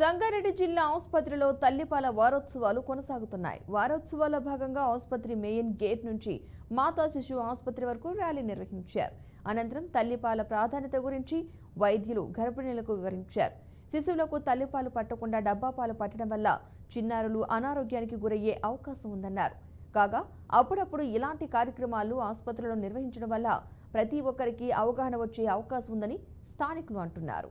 సంగారెడ్డి జిల్లా ఆసుపత్రిలో తల్లిపాల వారోత్సవాలు కొనసాగుతున్నాయి. వారోత్సవాల భాగంగా ఆసుపత్రి మెయిన్ గేట్ నుంచి మాతా శిశు ఆసుపత్రి వరకు ర్యాలీ నిర్వహించారు. అనంతరం తల్లిపాల ప్రాధాన్యత గురించి వైద్యులు గర్భిణీలకు వివరించారు. శిశువులకు తల్లిపాలు పట్టకుండా డబ్బా పాలు పట్టడం వల్ల చిన్నారులు అనారోగ్యానికి గురయ్యే అవకాశం ఉందన్నారు. కాగా అప్పుడప్పుడు ఇలాంటి కార్యక్రమాలు ఆసుపత్రిలో నిర్వహించడం వల్ల ప్రతి ఒక్కరికి అవగాహన వచ్చే అవకాశం ఉందని స్థానికులు అంటున్నారు.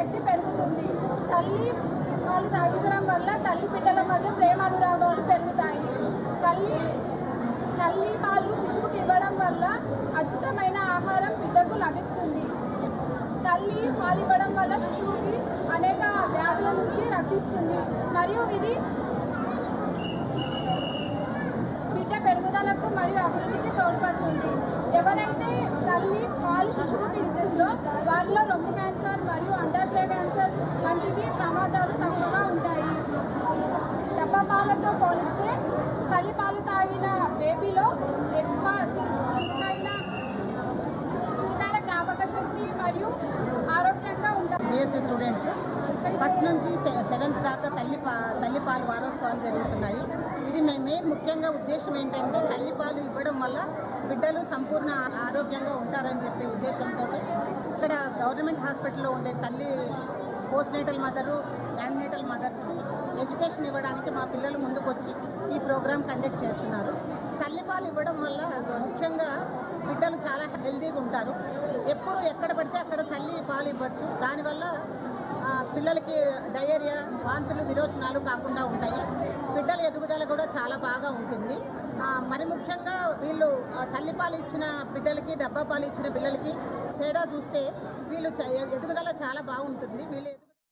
శక్తి పెరుగుతుంది. తల్లి పాలు తాగించడం వల్ల తల్లి బిడ్డల మధ్య ప్రేమ అనురాగాలు పెరుగుతాయి. తల్లి తల్లి పాలు శిశువుకి ఇవ్వడం వల్ల అద్భుతమైన ఆహారం బిడ్డకు లభిస్తుంది. తల్లి పాలు ఇవ్వడం వల్ల శిశువుకి అనేక వ్యాధుల నుంచి రక్షిస్తుంది. మరియు ఇది బిడ్డ పెరుగుదలకు మరియు అభివృద్ధికి తోడ్పడుతుంది. ఎవరైతే తల్లి పాలు శిశువుకి ఇస్తుందో వారిలో రొమ్ము క్యాన్సర్ మరియు క్యాన్సర్ వంటివి ప్రమాదాలు తక్కువగా ఉంటాయి. డబ్బా పాలతో పోలిస్తే తల్లి పాలు తాగిన బేబీలో ఎక్కువ చురుకైన చురుకైన జ్ఞాపక శక్తి మరియు ఆరోగ్యంగా ఉంటాయి బిఎస్సీ స్టూడెంట్స్ ఫస్ట్ నుంచి సెవెంత్ దాకా తల్లి పా తల్లిపాలు వారోత్సవాలు జరుగుతున్నాయి. ఇది మే మెయిన్ ముఖ్యంగా ఉద్దేశం ఏంటంటే తల్లిపాలు ఇవ్వడం వల్ల బిడ్డలు సంపూర్ణ ఆరోగ్యంగా ఉంటారని చెప్పే ఉద్దేశంతో ఇక్కడ గవర్నమెంట్ హాస్పిటల్లో ఉండే తల్లి పోస్ట్ నేటల్ మదరు నేటల్ మదర్స్కి ఎడ్యుకేషన్ ఇవ్వడానికి మా పిల్లలు ముందుకొచ్చి ఈ ప్రోగ్రామ్ కండక్ట్ చేస్తున్నారు. తల్లిపాలు ఇవ్వడం వల్ల ముఖ్యంగా బిడ్డలు చాలా హెల్తీగా ఉంటారు. ఎప్పుడు ఎక్కడ పడితే అక్కడ తల్లి పాలు ఇవ్వచ్చు. దానివల్ల పిల్లలకి డయేరియా వాంతులు విరోచనాలు కాకుండా ఉంటాయి. బిడ్డల ఎదుగుదల కూడా చాలా బాగా ఉంటుంది. మరి ముఖ్యంగా వీళ్ళు తల్లిపాలు ఇచ్చిన బిడ్డలకి డబ్బా పాలు ఇచ్చిన పిల్లలకి తేడా చూస్తే వీళ్ళు ఎదుగుదల చాలా బాగుంటుంది. వీళ్ళు